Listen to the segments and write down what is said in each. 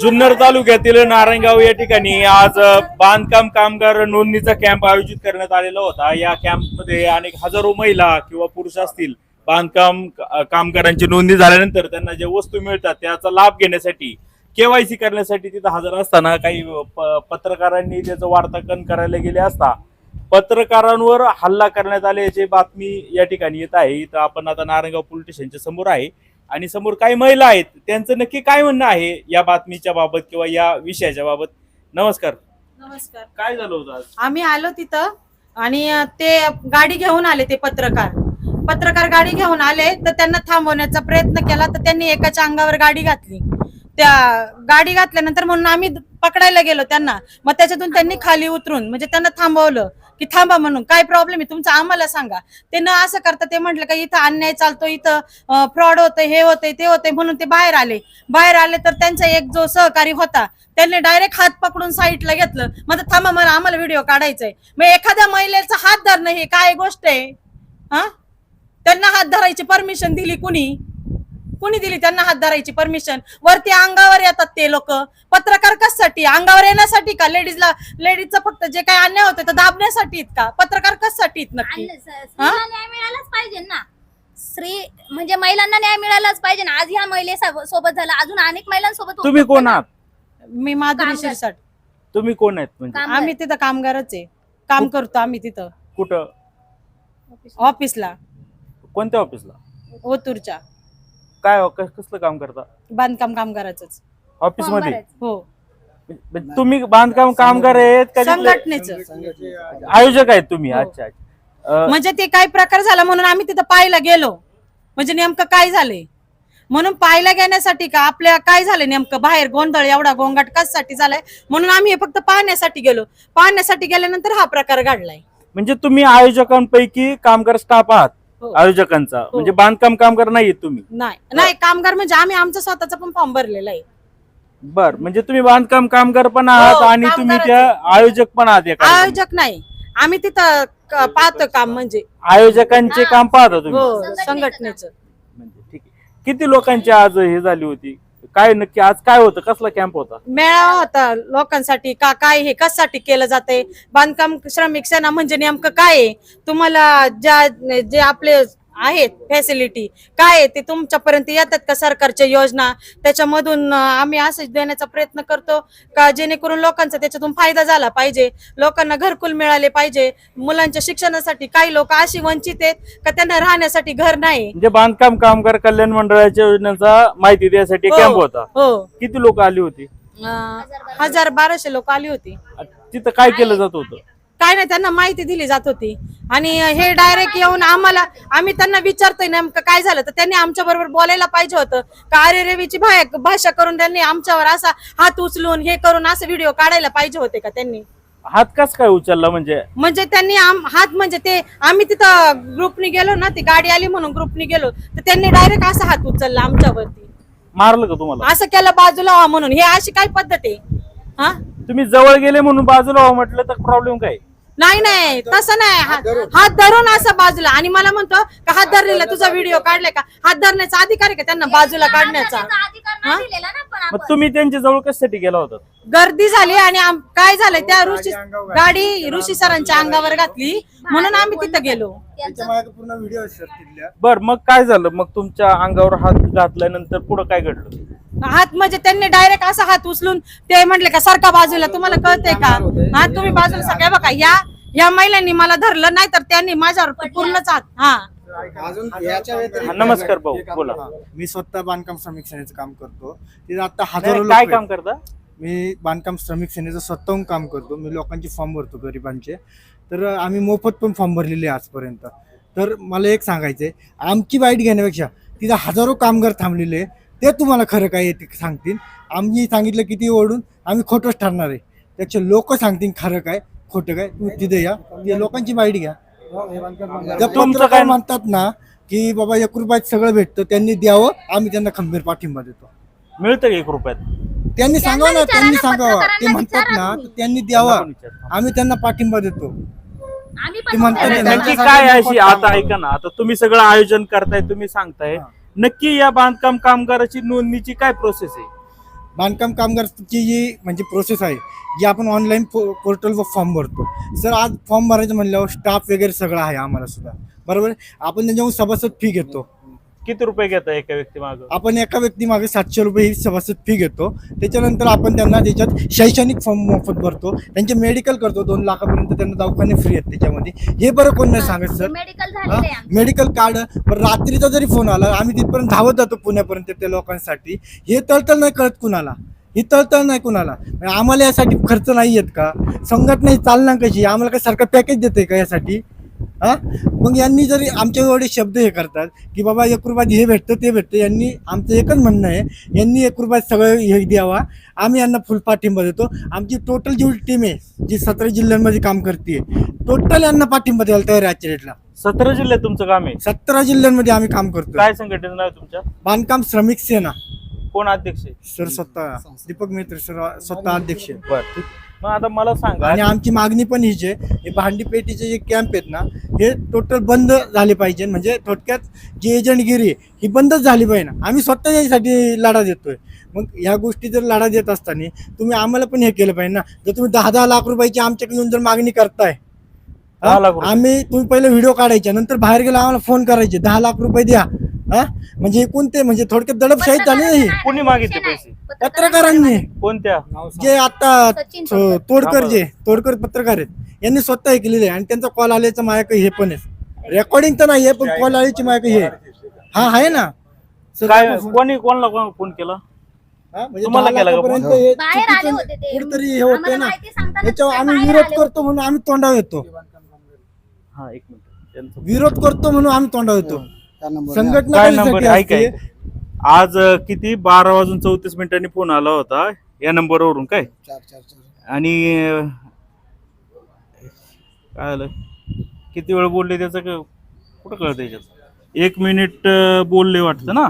जुन्नर तालुक्यातील नारायणगाव या ठिकाणी आज बांधकाम कामगार नोंदणीचा कॅम्प आयोजित करण्यात आलेला होता. या कॅम्पमध्ये अनेक हजारो महिला किंवा पुरुष असतील. बांधकाम कामगारांची नोंदणी झाल्यानंतर त्यांना ज्या वस्तू मिळतात त्याचा लाभ घेण्यासाठी केवायसी करण्यासाठी तिथं हजर असताना काही प- पत्रकारांनी त्याचं वार्तांकन करायला गेले असता पत्रकारांवर हल्ला करण्यात आल्याची बातमी या ठिकाणी येत आहे. तर आपण आता नारायणगाव पोलीस स्टेशनच्या समोर आहे. आणि समोर काही महिला आहेत त्यांचं नक्की काय म्हणणं आहे या बातमीच्या बाबत किंवा या विषयाच्या बाबत? नमस्कार. नमस्कार. काय झालं होतं आज? आम्ही आलो तिथं आणि ते गाडी घेऊन आले ते पत्रकार. पत्रकार गाडी घेऊन आले तर त्यांना थांबवण्याचा प्रयत्न केला तर त्यांनी एकाच्या अंगावर गाडी घातली. त्या गाडी घातल्यानंतर म्हणून आम्ही पकडायला गेलो त्यांना. मग त्याच्यातून त्यांनी खाली उतरून म्हणजे त्यांना थांबवलं. की थांबा म्हणून. काय प्रॉब्लेम आहे? तुमचा आम्हाला सांगा. ते न असं करता ते म्हटलं का इथं अन्याय चालतो इथं फ्रॉड होतंय हे होतंय ते होतंय म्हणून ते बाहेर आले. बाहेर आले तर त्यांचा एक जो सहकारी होता त्यांनी डायरेक्ट हात पकडून साईडला घेतलं. मग थांबा मला आम्हाला व्हिडिओ काढायचाय. मग एखाद्या महिलेचा हात धरणं हे काय गोष्ट आहे? हा? त्यांना हात धरायची परमिशन दिली कुणी? कुणी दिली त्यांना हात धरायची परमिशन वरती अंगावर येतात ते लोक. पत्रकार कशासाठी? अंगावर येण्यासाठी का? लेडीजला लेडीजचं फक्त जे काही अन्याय होते तर दाबण्यासाठी का? पत्रकार कशासाठी स्त्रीला न्याय मिळालाच पाहिजे ना. स्त्री म्हणजे महिलांना न्याय मिळालाच पाहिजे ना. आज ह्या महिले सोबत झाला. अजून अनेक महिलांसोबत तुम्ही कोण आहात? मी माधुरी कामगार. शिरसाट. तुम्ही कोण आहेत म्हणजे? कामगार. आम्ही तिथं कामगारच आहे. काम करतो आम्ही तिथं. कुठं? ऑफिसला कोणत्या ऑफिसला ओतूरच्या. काय हो, कस- कसलं काम करता? बांधकाम कामगारच ऑफिसमध्ये. हो. म्हणजे तुम्ही बांधकाम कामगार आहेत का तिथले- संघटनेचं. आयोजक आहेत तुम्ही हो. अच्छा अच्छा. अं, म्हणजे ते काय प्रकार झाला म्हणून आम्ही तिथं पाहायला गेलो. म्हणजे नेमकं काय झालंय म्हणून पाहायला घेण्यासाठी का आपल्या काय झालंय नेमकं? बाहेर गोंधळ एवढा गोंगाट कशासाठी झालाय? म्हणून आम्ही हे फक्त पाहण्यासाठी गेलो. पाहण्यासाठी गेल्यानंतर हा प्रकार घडलाय. म्हणजे तुम्ही आयोजकांपैकी कामगार स्टाफ आहात? हो. आयोजकांचा. म्हणजे बांधकाम कामगार नाहीये तुम्ही? नाही. नाही कामगार म्हणजे आम्ही आमचा स्वतःचा पण फॉर्म भरलेला आहे. बर. म्हणजे तुम्ही बांधकाम कामगार पण आहात हो, आणि तुम्ही कामगारच त्या आयोजक पण आहात या. आयोजक नाही. आम्ही तिथं क- पाहतो काम म्हणजे. आयोजकांचे हा. काम पाहता तुम्ही? हो संघटनेचं संघटनेचं. म्हणजे ठीक आहे. किती लोकांची आज हे झाली होती? काय नक्की आज काय होतं? कसला कॅम्प होता? मेळावा होता लोकांसाठी. का काय हे कशासाठी केलं जाते बांधकाम श्रमिक सेना म्हणजे नेमकं काय आहे? तुम्हाला ज्या जे आपले आहेत फॅसिलिटी काय आहे ते तुमच्यापर्यंत येतात का सरकारच्या योजना? त्याच्यामधून आम्ही असं देण्याचा प्रयत्न करतो का जेणेकरून लोकांचा त्याच्यातून फायदा झाला पाहिजे लोकांना घरकुल मिळाले पाहिजे मुलांच्या शिक्षणासाठी काही लोक अशी वंचित आहेत का त्यांना राहण्यासाठी घर नाही? म्हणजे बांधकाम कामगार कल्याण मंडळाच्या योजनेचा माहिती देण्यासाठी हो. कॅम्प होता. हो. किती लोक आली होती? अं, हजार बाराशे लोक आली होती. तिथं काय केलं जात होतं? काय नाही त्यांना माहिती दिली जात होती. आणि हे डायरेक्ट येऊन आम्हाला आम्ही त्यांना विचारतोय नेमकं काय झालं तर त्यांनी आमच्या बरोबर बोलायला पाहिजे होतं. का अरे रेवीची भाषा करून त्यांनी आमच्यावर असा हात उचलून हे करून असं व्हिडिओ काढायला पाहिजे होते का त्यांनी? हात कस काय उचलला म्हणजे? म्हणजे त्यांनी हात म्हणजे ते आम्ही तिथं ग्रुपनी गेलो ना ती गाडी आली म्हणून ग्रुपनी गेलो तर त्यांनी डायरेक्ट असा हात उचलला आमच्यावरती. मारलं का तुम्हाला? असं केलं बाजूला व्हा म्हणून. हे अशी काय पद्धत आहे? हा? तुम्ही जवळ गेले म्हणून बाजूला व्हा म्हटलं तर प्रॉब्लेम काय? नाही नाही तसं नाही. हात हात धरून असं बाजूला. आणि मला म्हणतो का हात धरलेला तुझा व्हिडिओ काढलाय का? हात धरण्याचा अधिकार आहे का त्यांना बाजूला काढण्याचा? त्याचा अधिकार हा? नाही दिलेला ना पण मग आपण. तुम्ही त्यांच्या जवळ कशासाठी गेला होता? गर्दी झाली आणि आम- काय झालंय? त्या ऋषी गाडी ऋषी सरांच्या अंगावर घातली. म्हणून आम्ही तिथं गेलो. माझ्या पूर्ण व्हिडिओ असतात तिथल्या बर मग काय झालं? मग तुमच्या अंगावर हात घातल्यानंतर पुढं काय घडलं? हात म्हणजे त्यांनी डायरेक्ट असा हात उचलून ते म्हटले का सारखा बाजूला. तुम्हाला कळतंय का? हा तुम्ही बाजूला सगळ्या बघा या या महिलांनी मला धरलं नाही तर त्यांनी माझ्यावर पूर्णच हात हा. अजून याच्या व्यतिरिक्त हा, नमस्कार भाऊ, बोला. हा, मी स्वतः बांधकाम श्रमिक सेनेचं काम करतो. तिथे आता हजारो लोक काय आहेत. काम करता? मी बांधकाम श्रमिक सेनेचं स्वतःहून काम करतो. मी लोकांचे फॉर्म भरतो गरिबांचे. तर आम्ही मोफत पण फॉर्म भरलेले आहे आजपर्यंत. तर मला एक सांगायचंय आमची बाईट घेण्यापेक्षा तिथं हजारो कामगार थांबलेले आहे. ते तुम्हाला खरं काय आहे ते सांगतील? आम्ही सांगितलं किती ओढून आम्ही खोटंच ठरणार आहे. त्याचे लोक सांगतील खरं काय. खोटं काय? तुम्ही तिथे या. ते लोकांची बाईट घ्या. जर तुमचं पत्रकार काय- म्हणतात ना की बाबा एक रुपयात सगळं भेटतं त्यांनी द्यावं आम्ही त्यांना खंबीर पाठिंबा देतो. मिळतं का एक रुपयात? त्यांनी सांगावं ना त्यांनी ना, सांगावं. ते म्हणतात विचारा ना. तर त्यांनी द्यावा. आम्ही त्यांना पाठिंबा देतो. आम्ही ते पण म्हणतात ना. नक्की काय अशी आता ऐका ना आता तुम्ही सगळं आयोजन करताय तुम्ही सांगताय. हा. नक्की या बांधकाम कामगाराची नोंदणीची काय प्रोसेस आहे? बांधकाम कामगारची जी म्हणजे प्रोसेस आहे जी आपण ऑनलाईन पोर्टलवर फॉर्म भरतो. सर आज फॉर्म भरायचं म्हणल्यावर स्टाफ वगैरे सगळं आहे आम्हाला सुद्धा. बरोबर? आपण त्यांच्याकडून सभासद फी घेतो. किती रुपये घेता एका व्यक्ती माग? आपण एका व्यक्तीमागे सातशे रुपये ही सभासद फी घेतो. त्याच्यानंतर आपण त्यांना त्याच्यात शैक्षणिक फॉर्म मोफत भरतो. त्यांचे मेडिकल करतो. दोन लाखापर्यंत त्यांना दवाखाने फ्री आहेत त्याच्यामध्ये. हे बरं कोण नाही सांगत सर मेडिकल झालेलं आहे आमचं. मेडिकल कार्ड पण रात्रीचा जरी फोन आला आम्ही तिथपर्यंत धावत जातो पुण्यापर्यंत त्या लोकांसाठी. हे तळतळ नाही कळत कुणाला. ही तळतळ नाही कुणाला. म्हणजे आम्हाला यासाठी खर्च नाही येत का? संघटना ही चालना कशी? आम्हाला काय सरकार पॅकेज देते का यासाठी? हा? मग यांनी जरी आमच्या एवढे शब्द हे करतात की बाबा एक रुपयात हे भेटतं ते भेटतं यांनी आमचं एकच म्हणणं आहे यांनी एक रुपयात सगळं हे द्यावा. आम्ही यांना फुल पाठिंबा देतो. आमची टोटल जेवढी टीम आहे जी सतरा जिल्ह्यांमध्ये काम करते टोटल यांना पाठिंबा द्यायला तयार आहे आजच्या डेटला सतरा जिल्ह्यात तुमचं काम आहे? सतरा जिल्ह्यांमध्ये आम्ही काम करतो काय संघटनेचं नाव आहे तुमच्या? बांधकाम श्रमिक सेना. कोण अध्यक्ष आहे? सर स्वतः दीपक मित्र सर स्वतः अध्यक्ष आहे. बर. मग आता मला सांगा. आणि आमची मागणी पण हीच आहे हे भांडी पेटीचे जे कॅम्प आहेत ना हे टोटल बंद झाले पाहिजे. म्हणजे थोडक्यात जी एजंटगिरी आहे, ही बंदच झाली पाहिजे ना. आम्ही स्वतः यासाठी लढा देतोय. मग ह्या गोष्टी जर लढा देत असताना तुम्ही आम्हाला पण हे केलं पाहिजे ना. जर तुम्ही दहा दहा लाख रुपयाची आमच्याकडे येऊन जर मागणी करताय हा? दहा लाख रुपये. आम्ही तुम्ही पहिले व्हिडिओ काढायचे नंतर बाहेर गेला आम्हाला फोन करायचे. दहा लाख रुपये द्या. हा? म्हणजे कोणते? म्हणजे थोडक्यात दडपशाही झाली नाही कोणी मागितले पैसे? पत्रकारांनी कोणत्या? जे आता सचिन तो- तोडकर जे तोडकर पत्रकार आहेत यांनी स्वतः हे केलेले आहे आणि त्यांचा कॉल आल्याचं माझ्याकडे हे पण आहे. रेकॉर्डिंग तर नाही आहे पण कॉल आल्याची माझ्याकडे हे आहे. हा आहे ना. सर, काय दाखवा. कोणी कोणाला फोन केला? हा, म्हणजे तुम्हाला दहा केला का लाखापर्यंत फोन? हे बाहेर आले चुकीचं होते ते. कुठेतरी हे होतंय आम्हाला ना. माहिती सांगताना याच्यावर आम्ही बाहेर विरोध आले करतो म्हणून आम्ही तोंडावर येतो. हा एक मिनिट. त्यांचं विरोध करतो म्हणून आम्ही तोंडावर येतो. संघटना काय नंबर? आहे काय असते? आज अं, किती? बारा वाजून चौतीस मिनिटांनी फोन आला होता. या नंबरवरून काय? आणि अं, काय आलं? किती वेळ बोलले त्याचं? क- कुठं कळत त्याच्यात? एक मिनिट अं, बोलले वाटतं ना?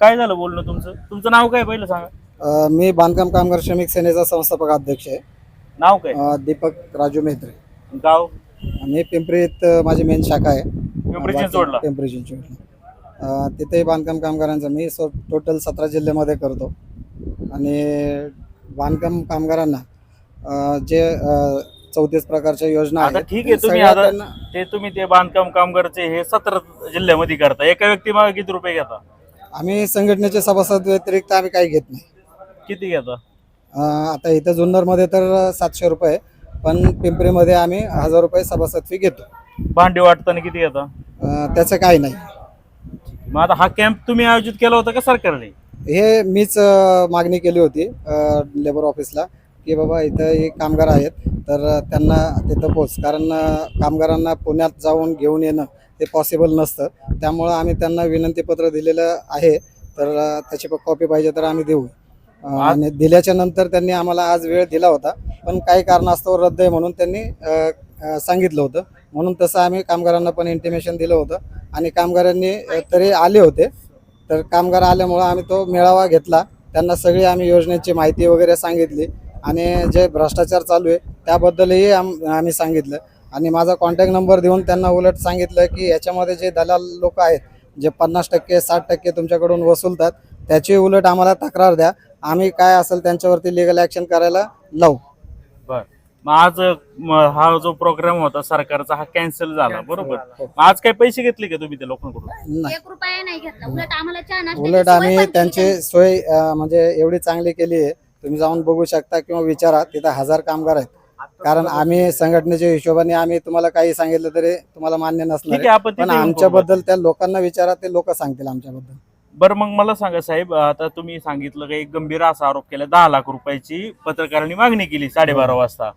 काय झालं बोलणं तुमचं? तुमचं नाव काय पहिलं सांगा? अ, मी बांधकाम कामगार श्रमिक सेनेचा संस्थापक अध्यक्ष आहे. नाव काय? अ, दीपक राजू मेत्रे गाव? आणि पिंपरीत अ, माझी मेन शाखा आहे. पिंपरी चिंचवडला. पिंपरी चिंचवडला. अ, तिथे बांधकाम कामगारांचं मी सो टोटल सतरा जिल्ह्यामध्ये करतो. आणि बांधकाम कामगारांना जे चौतीस प्रकारच्या योजना आता आहेत ठीक आहे तुम्ही सगळ्या आता त्यांना- ते तुम्ही ते बांधकाम कामगारचे हे सतरा जिल्ह्यामध्ये करता. एका व्यक्ती मागे किती रुपये घेता? आम्ही संघटनेचे सभासद व्यतिरिक्त आम्ही काही घेत नाही. किती घेता? अ, आता इथं जुन्नरमध्ये तर सातशे रुपये पण पिंपरीमध्ये आम्ही हजार रुपये सभासद फी घेतो. भांडी वाटताना किती घेता? अ, त्याचं काही नाही. मग आता हा कॅम्प तुम्ही आयोजित केला होता का सरकारने? हे मीच अ, मागणी केली होती लेबर ऑफिसला की बाबा इथं हे कामगार आहेत तर त्यांना तिथं पोच कारण अ, कामगारांना पुण्यात जाऊन घेऊन येणं हे पॉसिबल नसतं. त्यामुळं आम्ही त्यांना विनंतीपत्र दिलेलं आहे तर अ, त्याची कॉपी पाहिजे तर आम्ही देऊ. अ, आणि दिल्याच्या नंतर त्यांनी आम्हाला आज वेळ दिला होता पण काही कारणास्तव रद्द आहे म्हणून त्यांनी अ, अ, सांगितलं होतं. म्हणून तसं आम्ही कामगारांना पण इंटिमेशन दिलं होतं. आणि कामगारांनी तरी आले होते. तर कामगार आल्यामुळं आम्ही तो मेळावा घेतला. त्यांना सगळी आम्ही योजनेची माहिती वगैरे सांगितली. आणि जे भ्रष्टाचार चालू आहे त्याबद्दलही आम आम्ही सांगितलं. आणि माझा कॉन्टॅक्ट नंबर देऊन त्यांना उलट सांगितलं की याच्यामध्ये जे दलाल लोक आहेत जे पन्नास टक्के साठ टक्के तुमच्याकडून वसूलतात त्याची उलट आम्हाला तक्रार द्या. आम्ही काय असेल त्यांच्यावरती लिगल ॲक्शन करायला लावू. बर. मग आज म, हा जो प्रोग्राम होता सरकारचा हा कॅन्सल झाला बरोबर? मग आज काय पैसे घेतले का तुम्ही त्या लोकांकडून? नाही. एक रुपया नाही घेतला. उलट आम्हाला चहा नाश्त्याची उलट सोय आम्ही पण केली त्यांची सोय अं, म्हणजे एवढी चांगली केली आहे. तुम्ही जाऊन बघू शकता किंवा विचारा तिथं हजार कामगार आहेत. कारण आम्ही संघटनेच्या हिशोबाने आम्ही तुम्हाला काही सांगितलं तरी तुम्हाला मान्य नसणार ठीक आहे. आहे. आपण पण येऊन. आमच्याबद्दल त्या लोकांना विचारा ते लोक सांगतील आमच्याबद्दल. बरं मग मला सांगा साहेब आता तुम्ही सांगितलं की एक गंभीर असा आरोप केला दहा लाख रुपयाची पत्रकारांनी मागणी केली साडेबारा वाजता.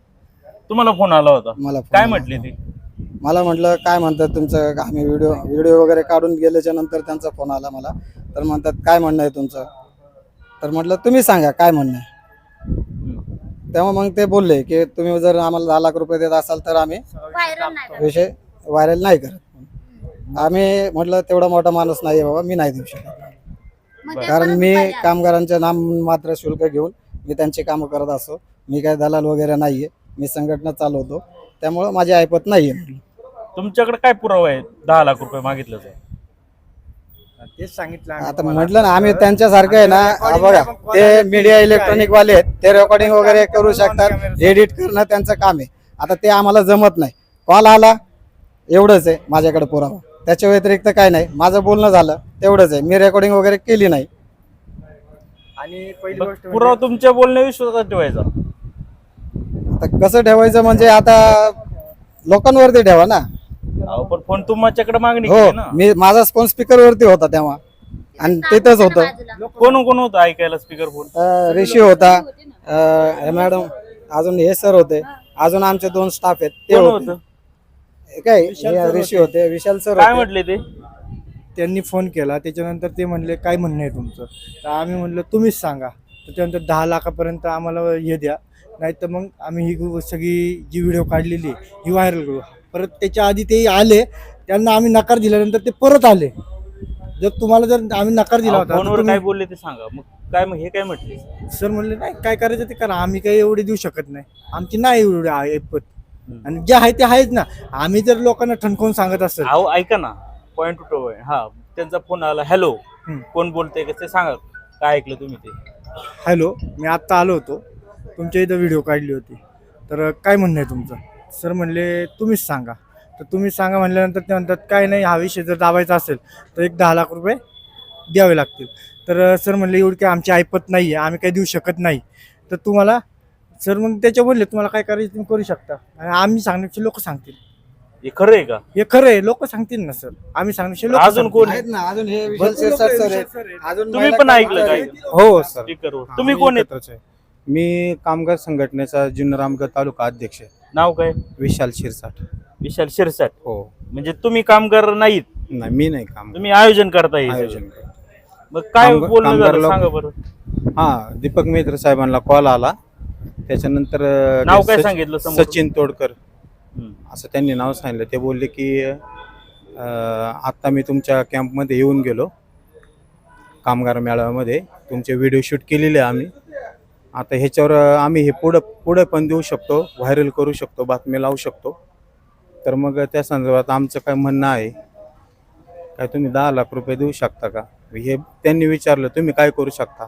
तुम्हाला फोन आला होता. मला phone काय आला. म्हटले ते? मला म्हटलं काय म्हणतात तुमचं आम्ही व्हिडिओ व्हिडिओ वगैरे काढून गेल्याच्यानंतर त्यांचा फोन आला मला. तर म्हणतात काय म्हणणं आहे तुमचं? तर म्हटलं तुम्ही सांगा काय म्हणणं आहे? तेव्हा मग ते बोलले की तुम्ही जर आम्हाला दहा लाख रुपये देत असाल तर आम्ही व्हायरल नाही करत. विषय व्हायरल नाही करत. आम्ही म्हटलं तेवढा मोठा माणूस नाही आहे बाबा मी नाही देऊ शकत. मग ते कारण परत मी. कामगारांचे नाम मात्र शुल्क घेऊन मी त्यांची कामं करत असतो. मी काय दलाल वगैरे नाही आहे मी संघटना चालवतो. त्यामुळं माझी ऐपत नाही आहे तुमच्याकडे काय पुरावा आहे दहा लाख रुपये मागितलं तेच सांगितलं आम्ही आता तुम्हाला. म्हटलं ना आम्ही त्यांच्यासारखं आहे ना हा बघा ते मीडिया इलेक्ट्रॉनिक? वाले आहेत ते रेकॉर्डिंग वगैरे करू शकतात. एडिट करणं त्यांचं काम आहे. आता ते आम्हाला जमत नाही. कॉल आला एवढंच आहे माझ्याकडे पुरावा. त्याच्या व्यतिरिक्त काय नाही. माझं बोलणं झालं तेवढंच आहे. मी रेकॉर्डिंग वगैरे केली नाही. आणि पहिली मग गोष्ट पुरावा तुमच्या बोलण्या विश्वासात ठेवायचा? आता कसं ठेवायचं म्हणजे आता लोकांवरती ठेवा ना. अहो, पण फोन तुमच्याकडे मागणी हो केली ना. मी माझा फोन स्पीकर वरती होता तेव्हा. आणि तिथंच होतं. कोण कोण होतं ऐकायला स्पीकर फोन? ऋषी होता. अं, मॅडम अजून हे सर होते. अजून आमचे दोन स्टाफ आहेत ते कोण होते. होतं? काय हे ऋषी होते विशाल सर काय होते. म्हटले ते? त्यांनी फोन केला त्याच्यानंतर ते म्हणले काय म्हणणं आहे तुमचं? तर आम्ही म्हणलं तुम्हीच सांगा. त्याच्यानंतर दहा लाखापर्यंत आम्हाला हे द्या. नाही तर मग आम्ही ही सगळी जी व्हिडिओ काढलेली ही व्हायरल करू. परत त्याच्या आधी ते आले त्यांना आम्ही नकार दिल्यानंतर ते परत आले. जर तुम्हाला जर आम्ही नकार दिला होता तर फोनवर तुम्ही- काय बोलले ते सांगा. मग काय मग हे काय म्हटले? सर म्हणले नाही काय करायचं ते करा. आम्ही काही एवढे देऊ शकत नाही. आमची नाही एवढी आहे ऐपत. आणि जे आहे ते आहेच ना. आम्ही जर लोकांना ठणकावून सांगत असेल अहो ऐका ना. पॉइंट टू हा त्यांचा फोन आला. हॅलो हम्म. कोण बोलतंय का ते सांगा. काय ऐकलं तुम्ही ते? हॅलो मी आत्ता आलो होतो. तुमच्या इथं व्हिडिओ काढली होती. तर काय म्हणणं आहे तुमचं? सर म्हणले तुम्हीच सांगा. तर तुम्ही सांगा म्हणल्यानंतर ते म्हणतात काय नाही हा विषय जर दाबायचा असेल तर एक दहा लाख रुपये द्यावे लागतील. तर सर म्हणले एवढी काय आमची ऐपत नाही आहे आम्ही काही देऊ शकत नाही. तर तुम्हाला सर मग त्याच्या बोलले तुम्हाला काय करायचं तुम्ही करू शकता. आणि आम्ही सांगण्याचे लोक सांगतील. हे खरं आहे का? हे खरं आहे लोक सांगतील ना सर आम्ही सांगण्याचे लोक अजून कोण आहेत ना अजून हे विशाल सर आहेत विशाल सर आहेत. अजून तुम्ही महिला पण ऐकलं काय. हो सर तुम्ही कोण आहेत? एकत्रच आहे. मी कामगार संघटनेचा जुन्नर रामगड तालुका अध्यक्ष आहे. नाव काय? विशाल शिरसाट. विशाल शिरसाट. हो. म्हणजे तुम्ही कामगार नाहीत? नाही मी नाही काम तुम्ही आयोजन करता हे आयोजन. करतो. मग काय कामगार- बोलणं कामगार झालं लोक- सांगा बरं. हा दीपक मित्र साहेबांना कॉल आला. त्याच्यानंतर अं, नाव काय सच- सांगितलं समोर? सचिन तोडकर. हम्म. असं त्यांनी नाव सांगितलं. ते बोलले की अं, आत्ता मी तुमच्या कॅम्पमध्ये येऊन गेलो. कामगार मेळाव्यामध्ये तुमचे व्हिडिओ शूट केलेले आम्ही. आता ह्याच्यावर आम्ही हे पुढं पुढं पण देऊ शकतो व्हायरल करू शकतो बातमी लावू शकतो. तर मग त्या संदर्भात आमचं काय म्हणणं आहे? काय तुम्ही दहा लाख रुपये देऊ शकता का? हे त्यांनी विचारलं तुम्ही काय करू शकता?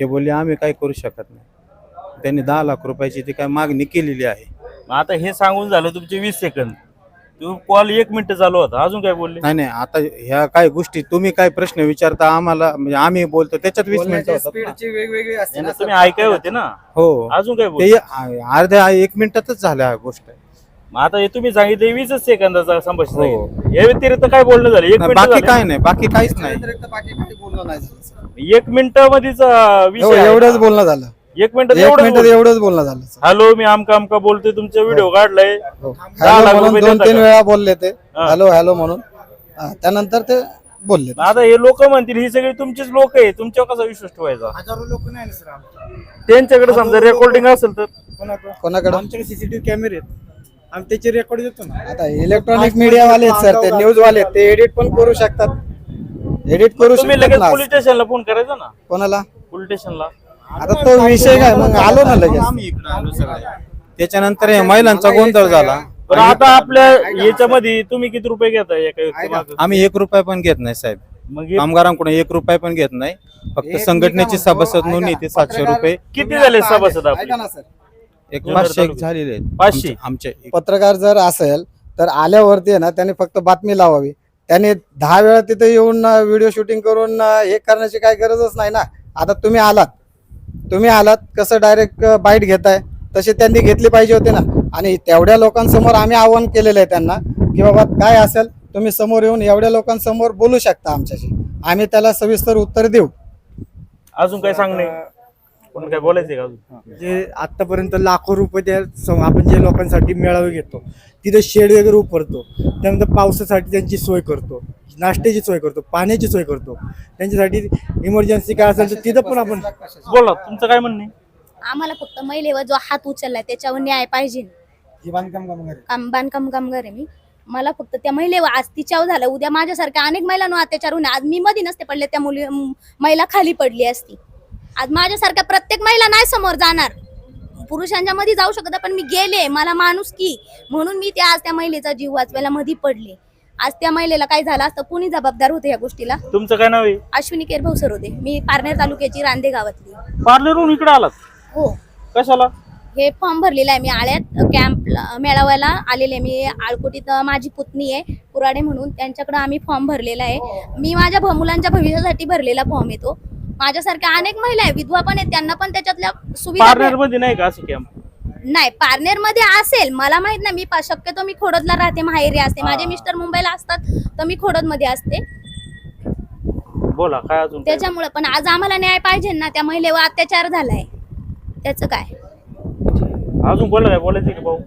हे बोलले आम्ही काय करू शकत नाही. त्यांनी दहा लाख रुपयाची ती काय मागणी केलेली आहे. मग आता हे सांगून झालं तुमचे वीस सेकंद तू कॉल एक मिनिट चालू होता अजून काय बोलले नाही नाही आता ह्या काय गोष्टी तुम्ही काय प्रश्न विचारता आम्हाला म्हणजे आम्ही बोलतो त्याच्यात वीस मिनिटं होतात ना. स्पीडची वेगवेगळी असते ना यांना सर. तुम्ही ऐकाय होते ना हो अजून काय बोल ते आ- अर्ध्या एक मिनिटातच झाल्या ह्या गोष्ट आता हे तुम्ही सांगितलं वीस सेकंदाचा संभाषण हो. सांगितलं. या व्यतिरिक्त काय बोलणं झालं एक नाही, मिनिट बाकी. काय नाही बाकी काहीच नाही व्यतिरिक्त बाकी काही बोलणं नाही झालं सर. एक मिनिट मध्येच हो, विषय आहे एवढंच? बोलणं झालं एक मिनिटात एक एवढंच मिनिटात एवढंच बोलणं झालं सर. हॅलो मी आमका आमका बोलतोय तुमचा व्हिडिओ काढलाय. हो. दहा हॅलो म्हणून दोन देता तीन का? वेळा बोलले ते. हा. हॅलो हॅलो म्हणून. हा, त्यानंतर ते बोलले. आता हे लोक म्हणतील ही सगळी तुमचीच लोक आहे तुमच्यावर कसा विश्वास ठेवायचा? हजारो लोक नाही ना सर आमच्या त्यांच्याकडे समजा रेकॉर्डिंग असेल तर? कोणाकडं? कोणाकडं? आमच्याकडे सीसीटीव्ही कॅमेरे आहेत. आम्ही त्याचे रेकॉर्ड देतो ना. आता इलेक्ट्रॉनिक मीडिया वाले आहेत सर ते न्यूज वाले आहेत, ते एडिट पण करू शकतात. एडिट करू तुम्ही शकतात लगेच ना. पोलीस स्टेशनला फोन करायचा ना? कोणाला? पोलीस स्टेशनला आता तो विषय काय? मग आलो ना लगेच. आम्ही इकडे आलो सगळे. त्याच्यानंतर हे महिलांचा गोंधळ झाला. पण आता आपल्या याच्यामध्ये तुम्ही किती रुपये एका मागं? आम्ही एक रुपया पण घेत नाही साहेब. मग हे कामगारांकडून एक रुपया पण घेत नाही. फक्त संघटनेची सभासद नोंदणी ते सातशे रुपये. किती झाले सभासद आपले? ऐका ना सर. एक पाचशे एक. झालेले आहेत. पाचशे? आमचे- पत्रकार जर असेल तर आल्यावरती आहे ना त्याने फक्त बातमी लावावी. त्याने दहा वेळा तिथे येऊन व्हिडिओ शूटिंग करून अं, हे करण्याची काही गरजच नाही ना. आता तुम्ही आलात. तुम्ही आलात कसं डायरेक्ट बाईट घेताय तसे त्यांनी घेतली पाहिजे होते ना. आणि तेवढ्या लोकांसमोर आम्ही आव्हान केलेलं आहे त्यांना की बाबा काय असेल तुम्ही समोर येऊन एवढ्या लोकांसमोर बोलू शकता आमच्याशी. आम्ही त्याला सविस्तर उत्तर देऊ. अजून काय सांगणे? कोण काय बोलायचंय का अजून? जे आतापर्यंत लाखो रुपये त्या सम- आपण जे लोकांसाठी मेळावे घेतो तिथे शेड वगैरे उभारतो त्यानंतर पावसासाठी त्यांची सोय करतो नाश्त्याची सोय करतो पाण्याची सोय करतो. त्यांच्यासाठी इमर्जन्सी काय असेल तर तिथं पण आपण बोला तुमचं काय म्हणणे आम्हाला फक्त महिलेवर जो हात उचललाय त्याच्यावर न्याय पाहिजे. काम बांधकाम कामगार आहे मी. मला फक्त त्या महिलेवर आज तिच्यावर झालं उद्या माझ्यासारख्या अनेक महिलांवर अत्याचार होणे आज मी मध्ये नसते पडले त्या मुली म- महिला खाली पडली असती. आज माझ्यासारख्या प्रत्येक महिला नाही समोर जाणार. पुरुषांच्या मध्ये जाऊ शकत पण मी गेले मला माणूस की. म्हणून मी त्या आज त्या महिलेचा जीव वाचवायला मध्ये पडले. आज त्या महिलेला काय झालं असतं कुणी जबाबदार होते या गोष्टीला? तुमचं काय नाव आहे? अश्विनी केरभाऊ सर होते मी पारनेर तालुक्याची रांदे गावातली. पार्लरहून इकडे आलात? हो. कशाला? हे फॉर्म भरलेला आहे मी आळ्यात. कॅम्प मेळाव्याला आलेले मी. आळकोटीत माझी पुतणी आहे कुराडे म्हणून. त्यांच्याकडे आम्ही फॉर्म भरलेला आहे. मी माझ्या भ- मुलांच्या भविष्यासाठी भरलेला फॉर्म येतो माझ्यासारख्या अनेक महिला आहे विधवा पण आहेत त्यांना पण त्याच्यातल्या सुविधा पार्लरमध्ये नाही का असं कॅम्प नाही पारनेरमध्ये असेल. मला माहीत नाही मी पा- शक्यतो मी खोडदला राहते माहेरी असते. माझे हा. मिस्टर मुंबईला असतात तर मी खोडदमध्ये असते. बोला काय अजून काय? त्याच्यामुळे पण आज आम्हाला न्याय पाहिजे ना त्या महिलेवर अत्याचार झालाय. त्याचं काय? अजून बोला काय बोलायचं का भाऊ?